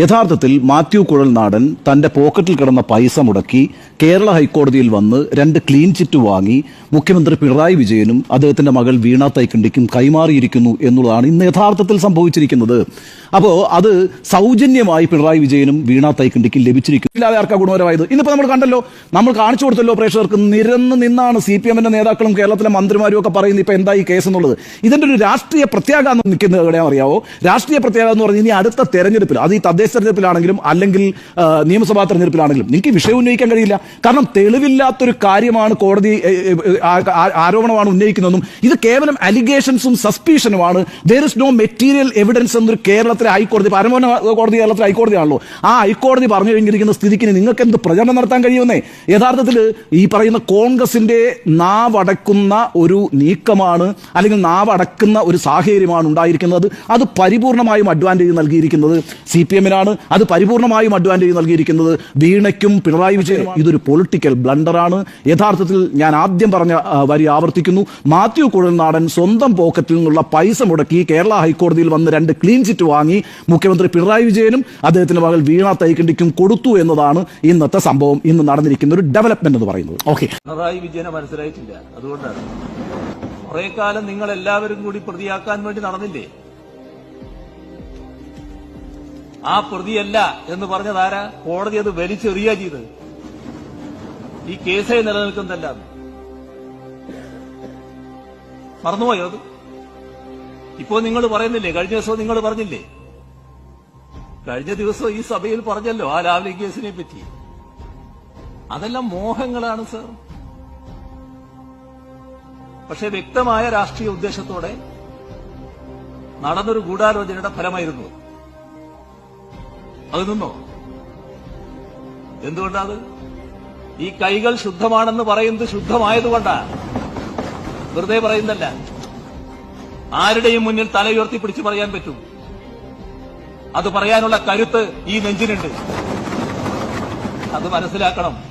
യഥാർത്ഥത്തിൽ മാത്യു കുഴൽനാടൻ തന്റെ പോക്കറ്റിൽ കിടന്ന പൈസ മുടക്കി കേരള ഹൈക്കോടതിയിൽ വന്ന് രണ്ട് ക്ലീൻ ചിറ്റ് വാങ്ങി മുഖ്യമന്ത്രി പിണറായി വിജയനും അദ്ദേഹത്തിന്റെ മകൾ വീണ തൈക്കണ്ടിക്കും കൈമാറിയിരിക്കുന്നു എന്നുള്ളതാണ് ഇന്ന് യഥാർത്ഥത്തിൽ സംഭവിച്ചിരിക്കുന്നത്. അപ്പോൾ അത് സൗജന്യമായി പിണറായി വിജയനും വീണ തൈക്കണ്ടിക്കും ലഭിച്ചിരിക്കും ഇല്ലാതെ ആർക്കാ ഗുണപരമായത് ഇന്നിപ്പോ നമ്മൾ കണ്ടല്ലോ നമ്മൾ കാണിച്ചു കൊടുത്തല്ലോ പ്രേക്ഷകർക്ക് നിരന്ന് നിന്നാണ് സി പി എമ്മിന്റെ നേതാക്കളും കേരളത്തിലെ മന്ത്രിമാരും ഒക്കെ പറയുന്നത് ഇപ്പൊ എന്താ ഈ കേസ് എന്നുള്ളത്. ഇതിന്റെ ഒരു രാഷ്ട്രീയ പ്രത്യാഘാതം നിൽക്കുന്നത് എവിടെയാ അറിയാവോ രാഷ്ട്രീയ പ്രത്യാഘാതം എന്ന് പറഞ്ഞാൽ ഇനി അടുത്ത തെരഞ്ഞെടുപ്പിൽ അത് ഈ തദ്ദേശ തെരഞ്ഞെടുപ്പിലാണെങ്കിലും അല്ലെങ്കിൽ നിയമസഭാ തെരഞ്ഞെടുപ്പിലാണെങ്കിലും നിങ്ങൾക്ക് വിഷയം ഉന്നയിക്കാൻ കഴിയില്ല. കാരണം തെളിവില്ലാത്തൊരു കാര്യമാണ് കോടതി ആരോപണമാണ് ഉന്നയിക്കുന്നതെന്നും ഇത് കേവലം അലിഗേഷൻസും സസ്പീഷനുമാണ് there is no material evidence എന്നൊരു കേരളത്തിലെ ഹൈക്കോടതി പരമോന്നത കോടതി കേരളത്തിലെ ഹൈക്കോടതിയാണല്ലോ. ആ ഹൈക്കോടതി പറഞ്ഞു കഴിഞ്ഞിരിക്കുന്ന സ്ഥിതിക്ക് നിങ്ങൾക്ക് എന്ത് പ്രചരണം നടത്താൻ കഴിയുമെന്നേ? യഥാർത്ഥത്തിൽ ഈ പറയുന്ന കോൺഗ്രസിന്റെ നാവടക്കുന്ന ഒരു നീക്കമാണ് അല്ലെങ്കിൽ നാവടക്കുന്ന ഒരു സാഹചര്യമാണ് ഉണ്ടായിരിക്കുന്നത്. അത് പരിപൂർണമായും അഡ്വാന്റേജ് നൽകിയിരിക്കുന്നത് സി പി എമ്മിനാണ് അത് പരിപൂർണമായും അഡ്വാന്റേജ് നൽകിയിരിക്കുന്നത് വീണയ്ക്കും പിണറായി വിജയനും ഇതൊരു പൊളിറ്റിക്കൽ ബ്ലണ്ടറാണ് യഥാർത്ഥത്തിൽ ഞാൻ ആദ്യം പറഞ്ഞ വരി ആവർത്തിക്കുന്നു. മാത്യു കുഴൽനാടൻ സ്വന്തം പോക്കറ്റിൽ നിന്നുള്ള പൈസ മുടക്കി കേരള ഹൈക്കോടതിയിൽ വന്ന് രണ്ട് ക്ലീൻ ചിറ്റ് വാങ്ങി. മുഖ്യമന്ത്രി പിണറായി വിജയനും അദ്ദേഹത്തിന്റെ മകൾ വീണ തൈക്കണ്ടിക്കും കൊടുത്തു എന്നതാണ് ഇന്നത്തെ സംഭവം. ഇന്ന് നടന്നിരിക്കുന്ന ഒരു ഡെവലപ്മെന്റ് എന്ന് പറയുന്നത്. ഓക്കെ പിണറായി വിജയനെ മനസ്സിലായിട്ടില്ല. അതുകൊണ്ടാണ്. കുറെ കാലം നിങ്ങൾ എല്ലാവരും കൂടി പ്രതിയാക്കാൻ വേണ്ടി നടന്നില്ലേ? ആ പ്രതിയല്ല എന്ന് പറഞ്ഞതാരാ? കോടതി അത് വലിച്ചെറിയ ചെയ്ത് ഈ കേസേ നിലനിൽക്കുന്നതല്ല മറന്നുപോയോ അത്? ഇപ്പോ നിങ്ങൾ പറയുന്നില്ലേ? കഴിഞ്ഞ ദിവസവും നിങ്ങൾ പറഞ്ഞില്ലേ? കഴിഞ്ഞ ദിവസം ഈ സഭയിൽ പറഞ്ഞല്ലോ ആ ലാവ്ലി കേസിനെ പറ്റി. അതെല്ലാം മോഹങ്ങളാണ് സർ. പക്ഷെ വ്യക്തമായ രാഷ്ട്രീയ ഉദ്ദേശത്തോടെ നടന്നൊരു ഗൂഢാലോചനയുടെ ഫലമായിരുന്നു അത്. നിന്നോ? എന്തുകൊണ്ടാത് ഈ കൈകൾ ശുദ്ധമാണെന്ന് പറയുന്നത് ശുദ്ധമായതുകൊണ്ടാ. വെറുതെ പറയുന്നല്ല ആരുടെയും മുന്നിൽ തലയുയർത്തി പിടിച്ചു പറയാൻ പറ്റും. അത് പറയാനുള്ള കരുത്ത് ഈ നെഞ്ചിനുണ്ട്. അത് മനസ്സിലാക്കണം.